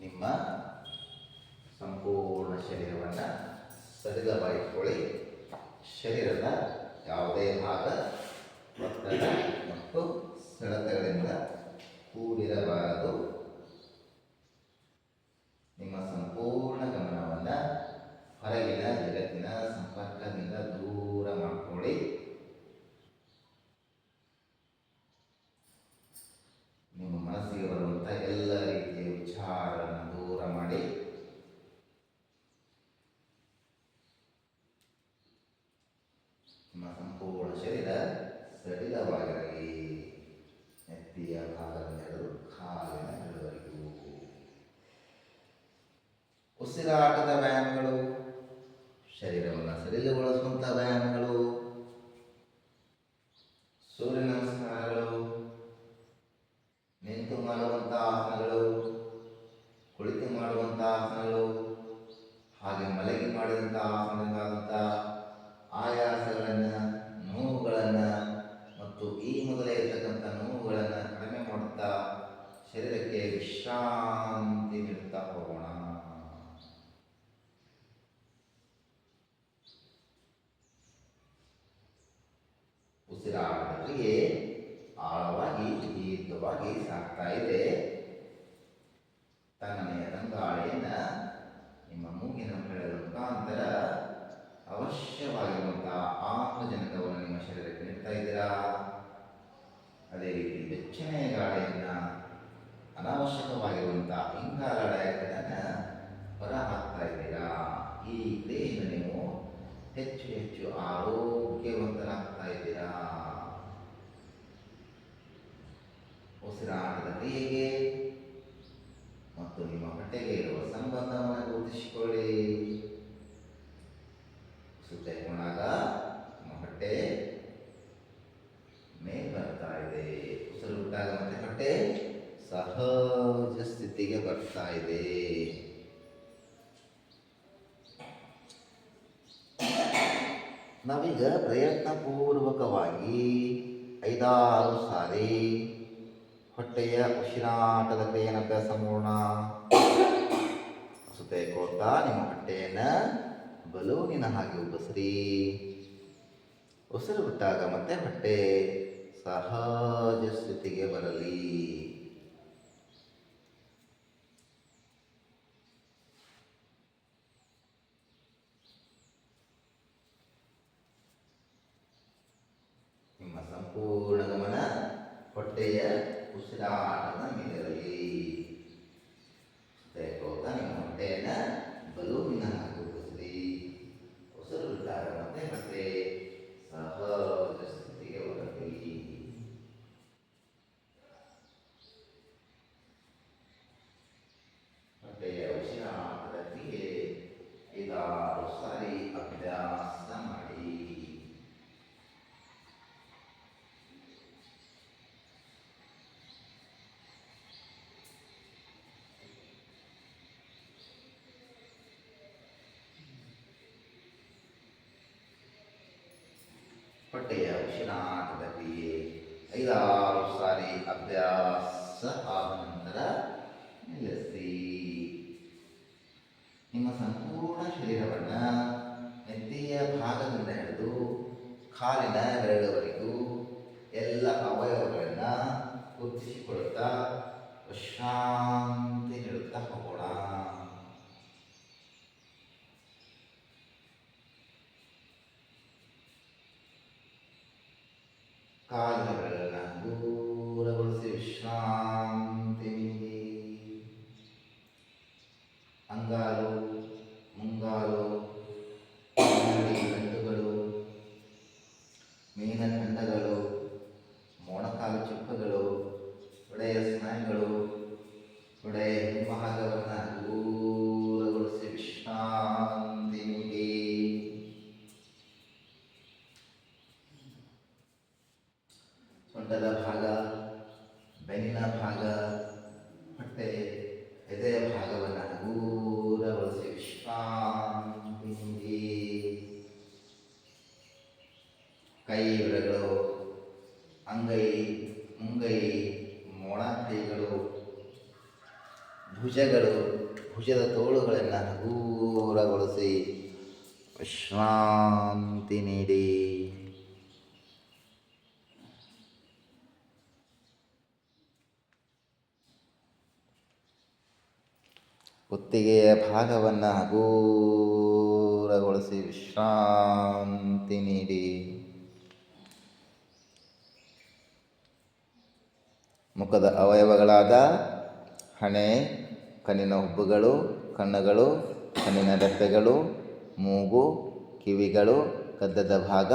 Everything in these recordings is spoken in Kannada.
ನಿಮ್ಮ ಸಂಪೂರ್ಣ ಶರೀರವನ್ನು ಸಡಿಲವಾಗಿಟ್ಕೊಳ್ಳಿ ಶರೀರದ ಯಾವುದೇ ಭಾಗ ಒತ್ತಡ ಮತ್ತು ಸೆಳೆತಗಳಿಂದ ಕೂಡಿರಬಾರದು. ನಿಮ್ಮ ಸಂಪೂರ್ಣ ಗಮನವನ್ನು ಹೊರಗಿನ ಜಗತ್ತಿನ ಸಂಪರ್ಕದಿಂದ ದೂರ ಮಾಡಿಕೊಳ್ಳಿ ನಿಮ್ಮ ಮನಸ್ಸಿಗೆ ಬರುವಂಥ ಎಲ್ಲ ರೀತಿಯ ವಿಚಾರಗಳನ್ನು ದೂರ ಮಾಡಿ ನಿಮ್ಮ ಸಂಪೂರ್ಣ ಶರೀರ ಸಡಿಲವಾಗಿರಲಿ ನೆತ್ತಿಯ ಭಾಗದಿಂದ ಹಿಡಿದು ಕಾಲಿನ ಹಿಡಿದವರೆಗೂ ಉಸಿರಾಟದ ವ್ಯಾಯಾಮಗಳು ಶರೀರವನ್ನು ಬಳಸುವಂಥ ವ್ಯಾಯಾಮಗಳು ಅದೇ ರೀತಿ ಬೆಚ್ಚನೆಯ ಗಾಳಿಯನ್ನ ಅನಾವಶ್ಯಕವಾಗಿರುವಂತಹ ಇಂಗಾಲ ಡೈಆಕ್ಸೈಡನ್ನು ಹೊರ ಹಾಕ್ತಾ ಇದ್ದೀರಾ ಈ ಕ್ರಿಯೆಯಿಂದ ನೀವು ಹೆಚ್ಚು ಹೆಚ್ಚು ಆರೋಗ್ಯವಂತರಾಗ್ತಾ ಇದ್ದೀರಾ ಉಸಿರಾಟದ ಕ್ರಿಯೆಗೆ ಮತ್ತು ನಿಮ್ಮ ಹೊಟ್ಟೆಗೆ ಇರುವ ಸಂಬಂಧವನ್ನು ಗುರುತಿಸಿಕೊಳ್ಳಿ. ಸುತ್ತ ನಿಮ್ಮ ಹೊಟ್ಟೆ ಮೇಲ್ ಬರ್ತಾ ಇದೆ ಉಸಿರು ಬಿಟ್ಟಾಗ ಮತ್ತೆ ಹೊಟ್ಟೆ ಸಹಜ ಸ್ಥಿತಿಗೆ ಬರ್ತಾ ಇದೆ. ನಾವೀಗ ಪ್ರಯತ್ನಪೂರ್ವಕವಾಗಿ ಐದಾರು ಸಾರಿ ಹೊಟ್ಟೆಯ ಉಸಿರಾಟದ ಕ್ರಿಯೆಯನ್ನು ಅಭ್ಯಾಸ ಮಾಡೋಣ. ನಿಮ್ಮ ಹೊಟ್ಟೆಯನ್ನು ಬಲೂನಿನ ಹಾಗೆ ಉಬ್ಬಸ್ರಿ. ಉಸಿರು ಬಿಟ್ಟಾಗ ಮತ್ತೆ ಹೊಟ್ಟೆ ಸಹಜ ಸ್ಥಿತಿಗೆ ಬರಲಿ ನಿಮ್ಮ ಸಂಪೂರ್ಣ ಗಮನ ಹೊಟ್ಟೆಯ ಉಸಿರಾಟದ ಮೇಲಿರಲಿ ತೆಗೆದುಕೊಳ್ತಾ ನಿಮ್ಮ ಹೊಟ್ಟೆಯನ್ನು ಬಲೂನಿನ ಹಾಕಿ ಉಬ್ಬಿಸ್ರಿ ಉಸಿರು ಬಿಟ್ಟಾಗ ಮತ್ತೆ ಹೊಟ್ಟೆ ಸಹಜ ಸ್ಥಿತಿಗೆ ಬರಲಿ ಹೊಟ್ಟೆಯ ಉಸಿರಾಟದ ಕ್ರಿಯೆ ಐದಾರು ಸಾರಿ ಅಭ್ಯಾಸ ಮಾಡಿ ಕ್ರಿಯೆ ಐದಾರು ಸಾರಿ ಅಭ್ಯಾಸ ಆದ ನಂತರ ನಿಲ್ಲಿಸಿ. ನಿಮ್ಮ ಸಂಪೂರ್ಣ ಶರೀರವನ್ನು ನೆತ್ತಿಯ ಭಾಗದಿಂದ ಹಿಡಿದು ಕಾಲಿನ Krishna. ಭುಜಗಳು ಭುಜದ ತೋಳುಗಳನ್ನು ಹಗೂರಗೊಳಿಸಿ ವಿಶ್ರಾಂತಿ ನೀಡಿ. ಕುತ್ತಿಗೆಯ ಭಾಗವನ್ನು ಹಗೂರಗೊಳಿಸಿ ವಿಶ್ರಾಂತಿ ನೀಡಿ. ಮುಖದ ಅವಯವಗಳಾದ ಹಣೆ ಕಣ್ಣಿನ ಹುಬ್ಬುಗಳು ಕಣ್ಣುಗಳು, ಕಣ್ಣಿನ ರೆಪ್ಪೆಗಳು, ಮೂಗು, ಕಿವಿಗಳು, ಗದ್ದದ ಭಾಗ,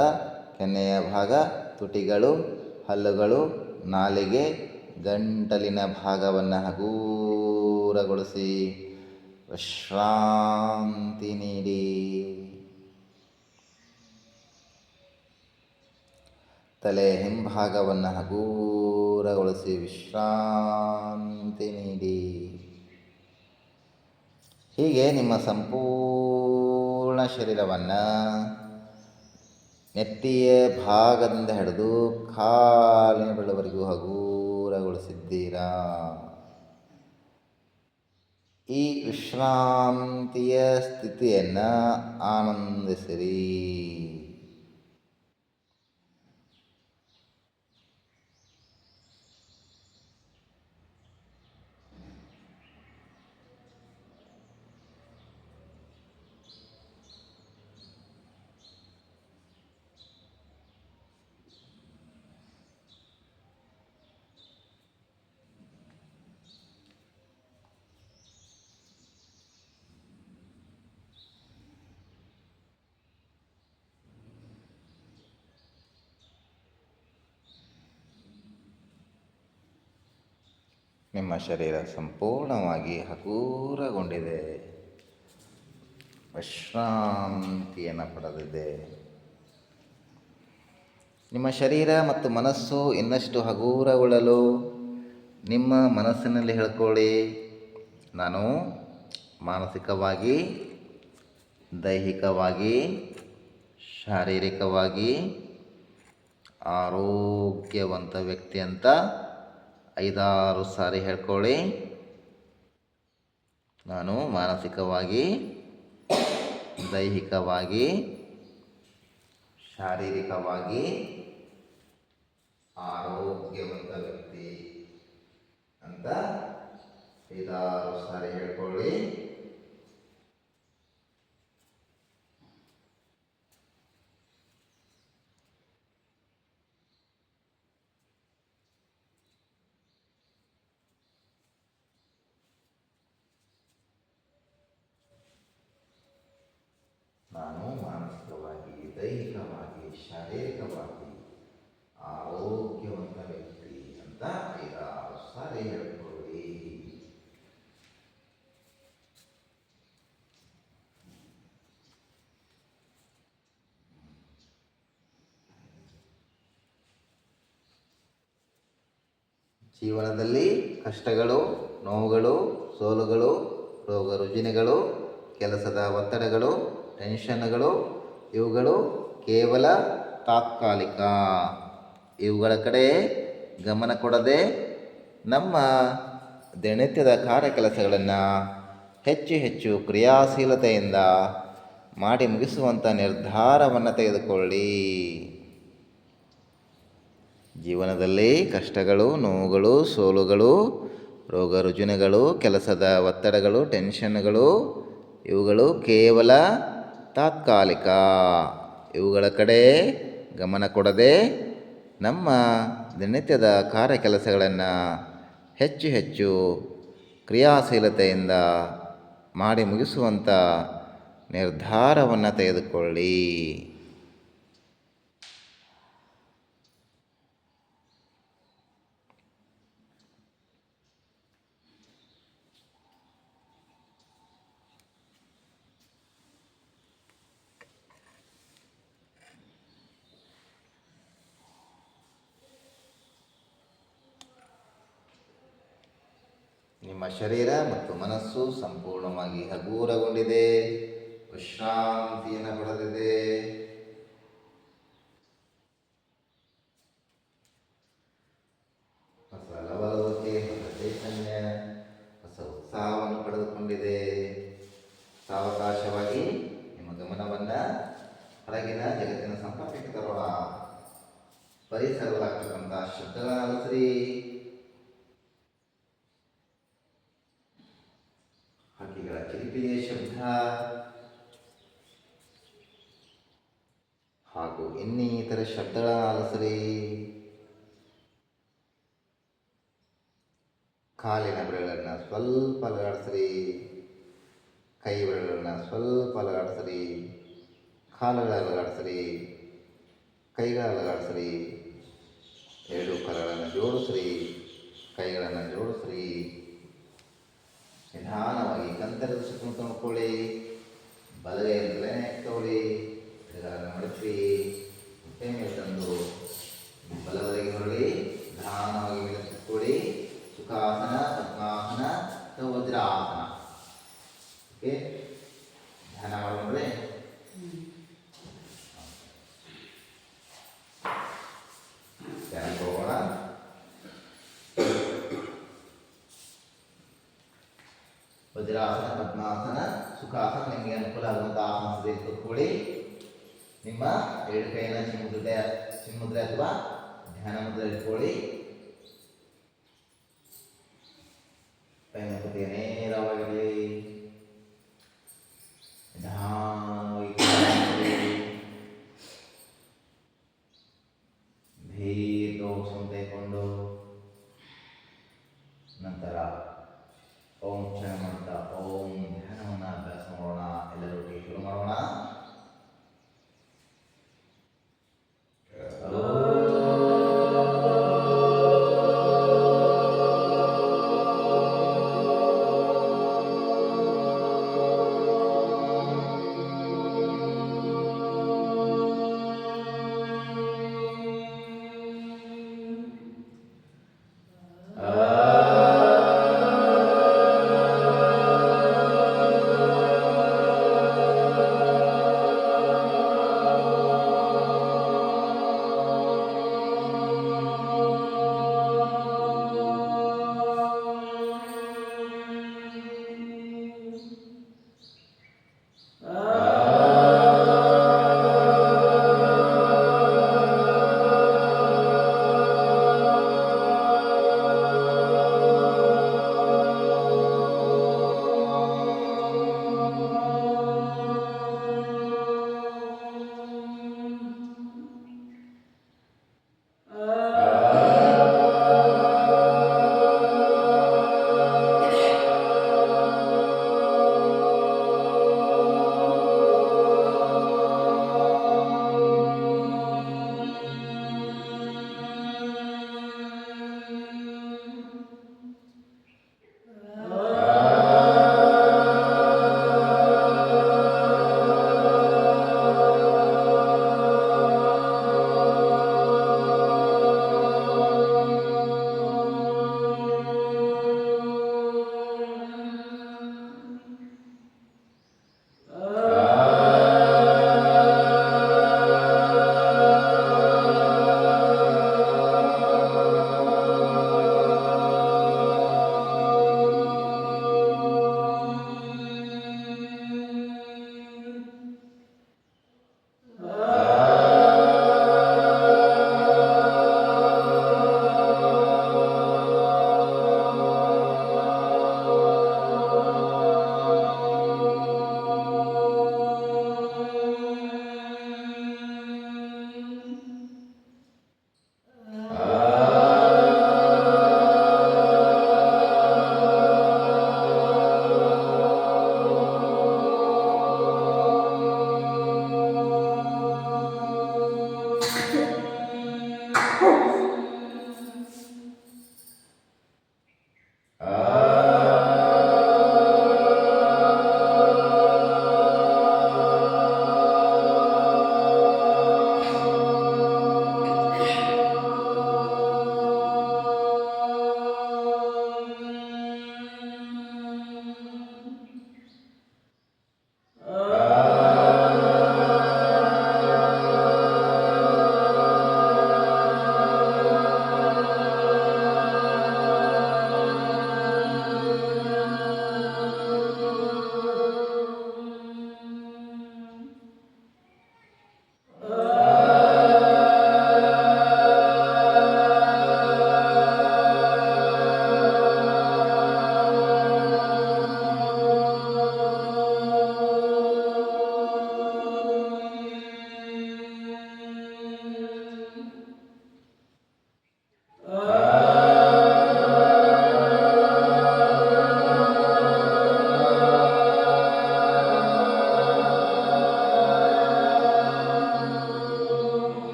ಕೆನ್ನೆಯ ಭಾಗ, ತುಟಿಗಳು, ಹಲ್ಲುಗಳು, ನಾಲಿಗೆ, ಗಂಟಲಿನ ಭಾಗವನ್ನು ಹಗೂರಗೊಳಿಸಿ. ವಿಶ್ರಾಂತಿ ನೀಡಿ. ತಲೆ ಹಿಂಭಾಗವನ್ನು ಹಗೂರಗೊಳಿಸಿ. ವಿಶ್ರಾಂತಿ ನೀಡಿ. ಹೀಗೆ ನಿಮ್ಮ ಸಂಪೂರ್ಣ ಶರೀರವನ್ನು ನೆತ್ತಿಯ ಭಾಗದಿಂದ ಹಿಡಿದು ಕಾಲಿನ ಬೆಳವರೆಗೂ ಹಗೂರಗೊಳಿಸಿದ್ದೀರಾ? ಈ ವಿಶ್ರಾಂತಿಯ ಸ್ಥಿತಿಯನ್ನು ಆನಂದಿಸಿರಿ. ನಿಮ್ಮ ಶರೀರ ಸಂಪೂರ್ಣವಾಗಿ ಹಗೂರಗೊಂಡಿದೆ. ವಿಶ್ರಾಂತಿಯನ್ನು ಪಡೆದಿದೆ. ನಿಮ್ಮ ಶರೀರ ಮತ್ತು ಮನಸ್ಸು ಇನ್ನಷ್ಟು ಹಗೂರಗೊಳ್ಳಲು ನಿಮ್ಮ ಮನಸ್ಸಿನಲ್ಲಿ ಹೇಳ್ಕೊಳ್ಳಿ. ನಾನು ಮಾನಸಿಕವಾಗಿ, ದೈಹಿಕವಾಗಿ, ಶಾರೀರಿಕವಾಗಿ ಆರೋಗ್ಯವಂತ ವ್ಯಕ್ತಿ ಅಂತ ಐದಾರು ಸಾರಿ ಹೇಳ್ಕೊಳ್ಳಿ. ನಾನು ಮಾನಸಿಕವಾಗಿ ದೈಹಿಕವಾಗಿ ಶಾರೀರಿಕವಾಗಿ ಆರೋಗ್ಯವಂತ ವ್ಯಕ್ತಿ ಅಂತ ಐದಾರು ಸಾರಿ ಹೇಳ್ಕೊಳ್ಳಿ ನಾನು ಮಾನಸಿಕವಾಗಿ ದೈಹಿಕವಾಗಿ ಶಾರೀರಿಕವಾಗಿ ಆರೋಗ್ಯವಂತ ವ್ಯಕ್ತಿ ಅಂತ ಐದಾರು ಸಾರಿ ಹೇಳ್ಕೊಳ್ಳಿ ಜೀವನದಲ್ಲಿ ಕಷ್ಟಗಳು, ನೋವುಗಳು, ಸೋಲುಗಳು, ರೋಗ ರುಜಿನಗಳು, ಕೆಲಸದ ಒತ್ತಡಗಳು, ಟೆನ್ಷನ್ಗಳು, ಇವುಗಳು ಕೇವಲ ತಾತ್ಕಾಲಿಕ. ಇವುಗಳ ಕಡೆ ಗಮನ ಕೊಡದೆ ನಮ್ಮ ದಿನನಿತ್ಯದ ಕಾರ್ಯಕೆಲಸಗಳನ್ನು ಹೆಚ್ಚು ಹೆಚ್ಚು ಕ್ರಿಯಾಶೀಲತೆಯಿಂದ ಮಾಡಿ ಮುಗಿಸುವಂಥ ನಿರ್ಧಾರವನ್ನು ತೆಗೆದುಕೊಳ್ಳಿ. ಜೀವನದಲ್ಲಿ ಕಷ್ಟಗಳು, ನೋವುಗಳು, ಸೋಲುಗಳು, ರೋಗ ರುಜಿನಗಳು, ಕೆಲಸದ ಒತ್ತಡಗಳು, ಟೆನ್ಷನ್ಗಳು, ಇವುಗಳು ಕೇವಲ ತಾತ್ಕಾಲಿಕ. ಇವುಗಳ ಕಡೆ ಗಮನ ಕೊಡದೆ ನಮ್ಮ ದಿನನಿತ್ಯದ ಕಾರ್ಯಕೆಲಸಗಳನ್ನು ಹೆಚ್ಚು ಹೆಚ್ಚು ಕ್ರಿಯಾಶೀಲತೆಯಿಂದ ಮಾಡಿ ಮುಗಿಸುವಂಥ ನಿರ್ಧಾರವನ್ನು ತೆಗೆದುಕೊಳ್ಳಿ. ನಿಮ್ಮ ಶರೀರ ಮತ್ತು ಮನಸ್ಸು ಸಂಪೂರ್ಣವಾಗಿ ಹಗೂರಗೊಂಡಿದೆ. ವಿಶ್ರಾಂತಿಯನ್ನು ಪಡೆದಿದೆ. ಹೊಸ ಲವಲವಿಕೆ, ಹೊಸ ಚೈತನ್ಯ, ಹೊಸ ಉತ್ಸಾಹವನ್ನು ಪಡೆದುಕೊಂಡಿದೆ. ಸಾವಕಾಶವಾಗಿ ನಿಮ್ಮ ಗಮನವನ್ನು ಹೊರಗಿನ ಜಗತ್ತಿನ ಸಂಪರ್ಕಕ್ಕೆ ತರೋಣ. ಪರಿಸರವಾಗ್ತಕ್ಕಂಥ ಶಬ್ದಗಳ ಆಲಿಸ್ರಿ ಹಾಗೂ ಇನ್ನಿತರ ಶಬ್ದಗಳ ಆಲಸರಿ ಕಾಲಿನ ಬೆರಳನ್ನು ಸ್ವಲ್ಪ ಅಲಗಾಡಿಸ್ರಿ, ಕೈ ಬೆರಳನ್ನು ಸ್ವಲ್ಪ ಅಲಗಾಡಿಸ್ರಿ, ಕಾಲುಗಳ ಅಲಗಾಡಿಸ್ರಿ, ಕೈಗಳ ಅಲಗಾಡಿಸ್ರಿ, ಎರಡು ಕರಗಳನ್ನು ಜೋಡಿಸ್ರಿ, ಕೈಗಳನ್ನು ಜೋಡಿಸ್ರಿ. ನಿಧಾನವಾಗಿ ಕಂತರದ ಸುತ್ತಮುತ್ತ ತೊಳ್ಕೊಳ್ಳಿ ಬಲಗೈಯಿಂದಲೇ ತಗೊಳ್ಳಿ ಕೈಗಳನ್ನು ಮಡಚಿ ಹೊಟ್ಟೆ ಮೇಲೆ ತಂದು ಬಲವರೆಗೆ ಹೊರಳಿ ನಿಧಾನವಾಗಿ ಮೇಲೆ ಸುತ್ತಕೊಳ್ಳಿ ಸುಖಾಸನ ಪದ್ಮಾಸನ ಅಥವಾ ವಜ್ರಾಸನ ಓಕೆ ಧ್ಯಾನ ಮಾಡೋಣ ಧ್ಯಾನಕ್ಕೆ ಹೋಗೋಣ ವಜ್ರಾಸನ ಪದ್ಮಾಸನ ಸುಖಾಸನ ನಿಮಗೆ ಅನುಕೂಲ ಆಗುವಂಥ ಆಸನದಲ್ಲಿ ಕೂತ್ಕೊಳ್ಳಿ ನಿಮ್ಮ ಎರಡು ಕೈಯನ್ನು ಚಿಮ್ಮುದ್ರೆ ಚಿಮ್ಮುದ್ರೆ ಅಥವಾ ಧ್ಯಾನ ಮುದ್ರೆ ಇಟ್ಕೊಳ್ಳಿ ಕೈ ಮುಖಕ್ಕೆ ನೇರವಾಗಿರಲಿ ನಿಧಾನವಾಗಿ ಕೂತ್ಕೊಳ್ಳಿ. ದೀರ್ಘ ಉಸಿರನ್ನು ತೆಗೆದುಕೊಂಡು ನಂತರ ಓಂ ಕ್ಷಣ ಮಾಡ್ತಾ ಓಂ ಧ್ಯಾನವನ್ನು ಅಭ್ಯಾಸ ಮಾಡೋಣ ಎಲ್ಲರೊಟ್ಟಿಗೆ ಶುರು ಮಾಡೋಣ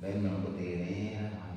没那么多对联啊。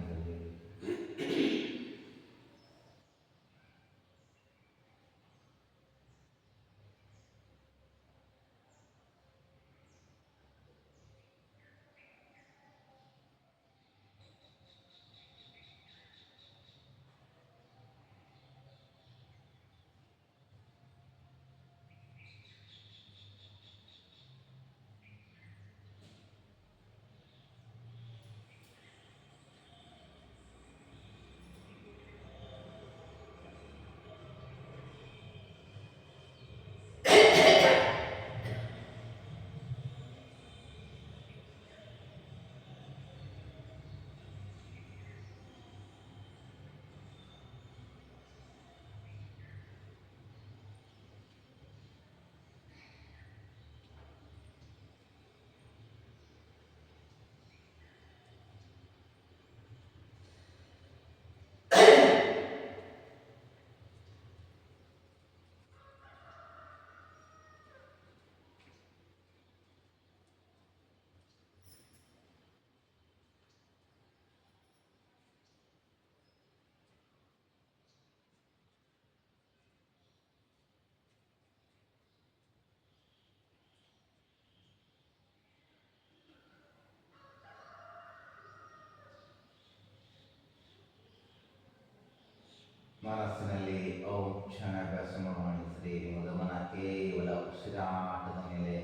ಮನಸ್ಸಿನಲ್ಲಿ ಓಂ ಕ್ಷಣಾಭ್ಯಾಸ ಮಾಡಿಸ್ರಿ. ನಿಮ್ಮ ಗಮನ ಕೇವಲ ಉಸಿರಾಟದ ಮೇಲೆ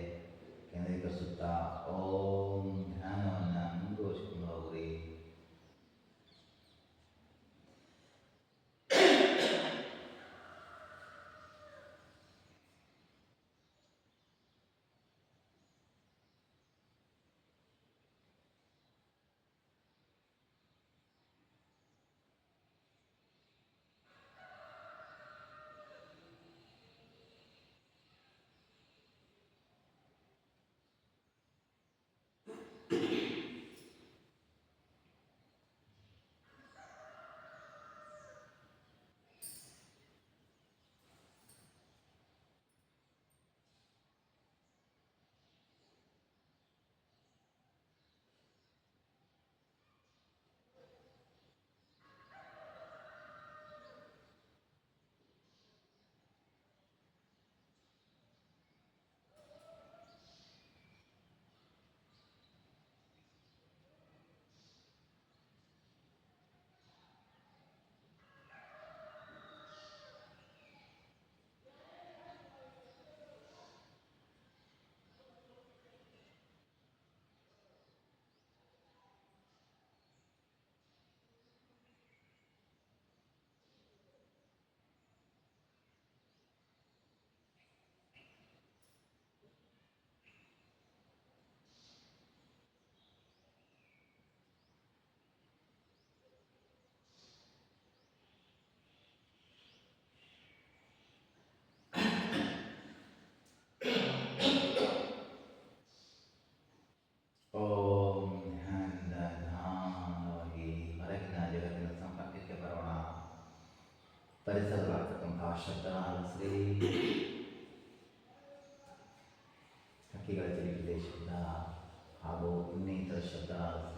ಕೇಂದ್ರೀಕರಿಸುತ್ತಾ ಓಂ ಧ್ಯಾನವನ್ನು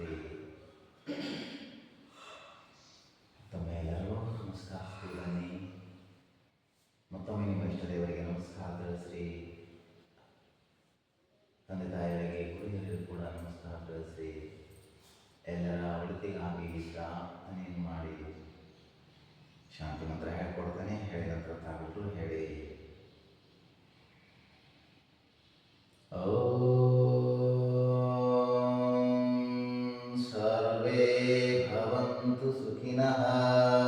the وكنت سكنها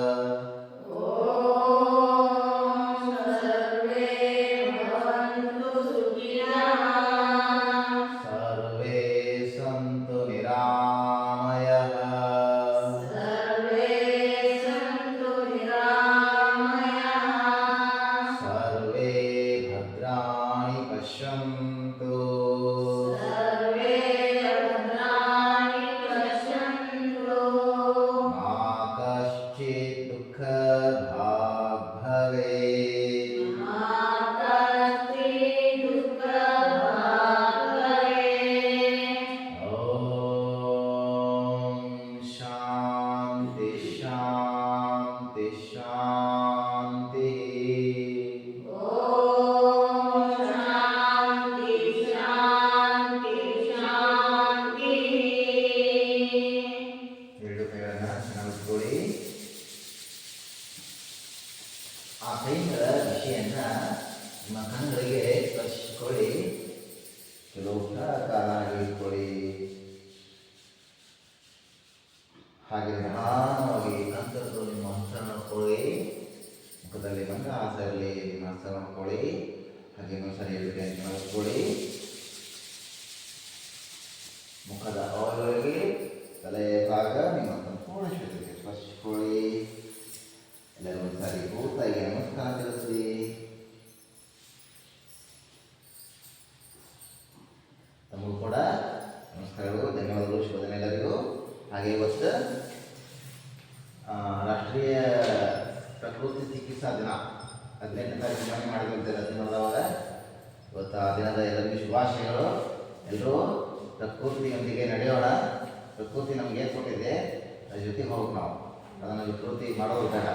ವಿಕೃತಿ ಮಾಡೋದು ಬೇಡ.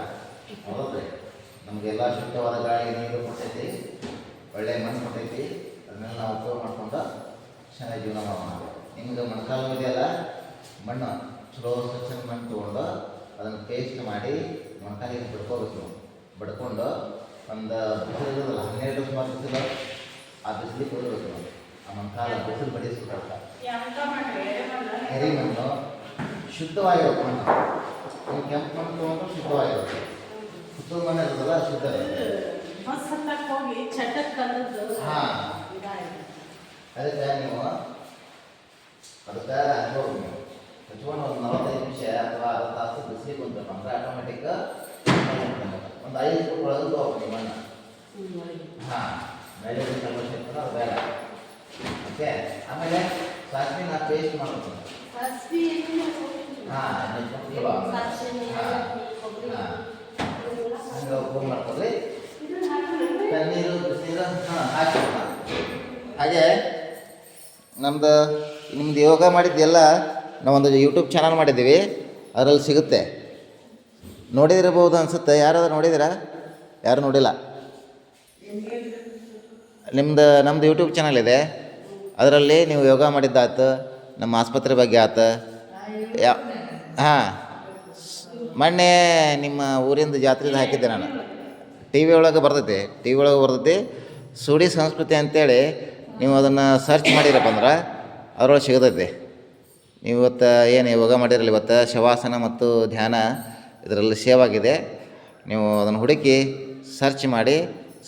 ಹೌದ್ರಿ ನಮಗೆಲ್ಲ ಶುದ್ಧವಾದ ಗಾಳಿ ನೀರು ಕೊಟ್ಟೈತಿ ಒಳ್ಳೆ ಮಣ್ಣು ಕೊಟ್ಟೈತಿ ಅದನ್ನೆಲ್ಲ ನಾವು ಉಪಯೋಗ ಮಾಡ್ಕೊಂಡು ಚೆನ್ನಾಗಿ ಜೀವನ ಮಾಡೋಣ. ನಿಮ್ಗೆ ಮೊಣಕಾಲು ಇದೆಯಲ್ಲ? ಮಣ್ಣು. ಚಲೋ ಸ್ವಚ್ಛ ಮಣ್ಣು ತೊಗೊಂಡು ಅದನ್ನು ಪೇಸ್ಟ್ ಮಾಡಿ ಮೊಣಕಾಲಿಗೆ ಬಡ್ಕೋಬೇಕು. ಬಡ್ಕೊಂಡು ಒಂದು ಬಿಸಿಲು ಇರೋದಿಲ್ಲ ಹನ್ನೆರಡು ಸುಮಾರು ಬಿಸಿಲು ಆ ಬಿಸಿಲಿಗೆ ಕೊಡಬೇಕು. ನಾವು ಆ ಮೊಣಕಾಲ ಬಿಸಿಲು ಬಡಿಸ್ಬೇಕು ಎರಿ ಮಣ್ಣು? ಶುದ್ಧವಾಗಿರೋ ಮಣ್ಣು. ನೀವು ಕೆಂಪು ಮಣ್ಣು ತೊಗೊಂಡು ಶುದ್ಧವಾಗಿರುತ್ತೆ ಸುತ್ತದ ಮಣ್ಣು ಇರ್ತದಲ್ಲ ಶುದ್ಧ ಬಸ್ ಹತ್ತಕ್ಕೆ ಹೋಗಿ ಚಟಕ್ ಕಲ್ಲದ್ದು ಹಾ. ಇದಾಯ್ತು. ಅದಕ್ಕೆ ನೀವು ಅದಕ್ಕೆ ಅನ್ಬೋದು ನೀವು ಹಚ್ಕೊಂಡು ಒಂದು ನಲವತ್ತೈದು ನಿಮಿಷ ಅಥವಾ ಅರ್ಧ ತಾಸು ಬಿಸಿಲಿಗೆ ಕುಂತಪ್ಪ ಅಂದ್ರೆ ಆಟೋಮೆಟಿಕ್ ಒಂದು ಐದು ಒಳಗೆ ಹೋಗ್ಬೇಕು ಮಣ್ಣು. ಹಾಂ ಮೇಲೆ ಸಮಸ್ಯೆ ಇರ್ತದೆ ಅದು ಬೇಡ ಓಕೆ ಆಮೇಲೆ ಪೇಸ್ಟ್ ಸಾಸ್ವಿ ಎಣ್ಣೆ ಹಾಕ್ಬೇಕು. ಹಾಂ ಹಾಂ ಹಾಕಿ ಹಾಗೆ ನಮ್ದು ನಿಮ್ದು ಯೋಗ ಮಾಡಿದ್ದೆಲ್ಲ ನಾವೊಂದು ಯೂಟ್ಯೂಬ್ ಚಾನಲ್ ಮಾಡಿದ್ದೀವಿ, ಅದರಲ್ಲಿ ಸಿಗುತ್ತೆ. ನೋಡಿದಿರಬಹುದು ಅನ್ಸುತ್ತೆ. ಯಾರಾದ್ರೂ ನೋಡಿದ್ದೀರಾ? ಯಾರು ನೋಡಿಲ್ಲ? ನಿಮ್ದು ನಮ್ಮದು ಯೂಟ್ಯೂಬ್ ಚಾನಲ್ ಇದೆ. ಅದರಲ್ಲಿ ನೀವು ಯೋಗ ಮಾಡಿದ್ದಾತು ನಮ್ಮ ಆಸ್ಪತ್ರೆ ಬಗ್ಗೆ ಆಯ್ತು. ಯಾ ಹಾಂ. ಮೊನ್ನೆ ನಿಮ್ಮ ಊರಿಂದ ಜಾತ್ರೆದು ಹಾಕಿದ್ದೆ ನಾನು. ಟಿ ವಿ ಒಳಗೆ ಬರ್ತೈತಿ. ಟಿ ವಿ ಒಳಗೆ ಬರ್ತೈತಿ. ಸುಡಿ ಸಂಸ್ಕೃತಿ ಅಂತೇಳಿ ನೀವು ಅದನ್ನು ಸರ್ಚ್ ಮಾಡಿರಪ್ಪ ಅಂದ್ರೆ ಅದರೊಳಗೆ ಸಿಗತೈತಿ. ನೀವು ಇವತ್ತು ಏನು ಯೋಗ ಮಾಡಿರಲಿ ಇವತ್ತು? ಶವಾಸನ ಮತ್ತು ಧ್ಯಾನ ಇದರಲ್ಲಿ ಸೇವ್ ಆಗಿದೆ ನೀವು ಅದನ್ನು ಹುಡುಕಿ ಸರ್ಚ್ ಮಾಡಿ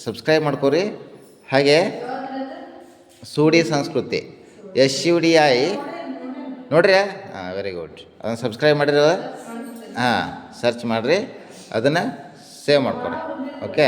ಸಬ್ಸ್ಕ್ರೈಬ್ ಮಾಡ್ಕೊರಿ. ಹಾಗೆ ಸೂಡಿ ಸಂಸ್ಕೃತಿ. ಎಸ್ ಯು ಡಿ ಐ ನೋಡ್ರಿ? ಹಾಂ ವೆರಿ ಗುಡ್ ಅದನ್ನು ಸಬ್ಸ್ಕ್ರೈಬ್ ಮಾಡಿರೋ? ಹಾಂ ಸರ್ಚ್ ಮಾಡಿರಿ. ಅದನ್ನು ಸೇವ್ ಮಾಡ್ಕೊಡ್ರಿ ಓಕೆ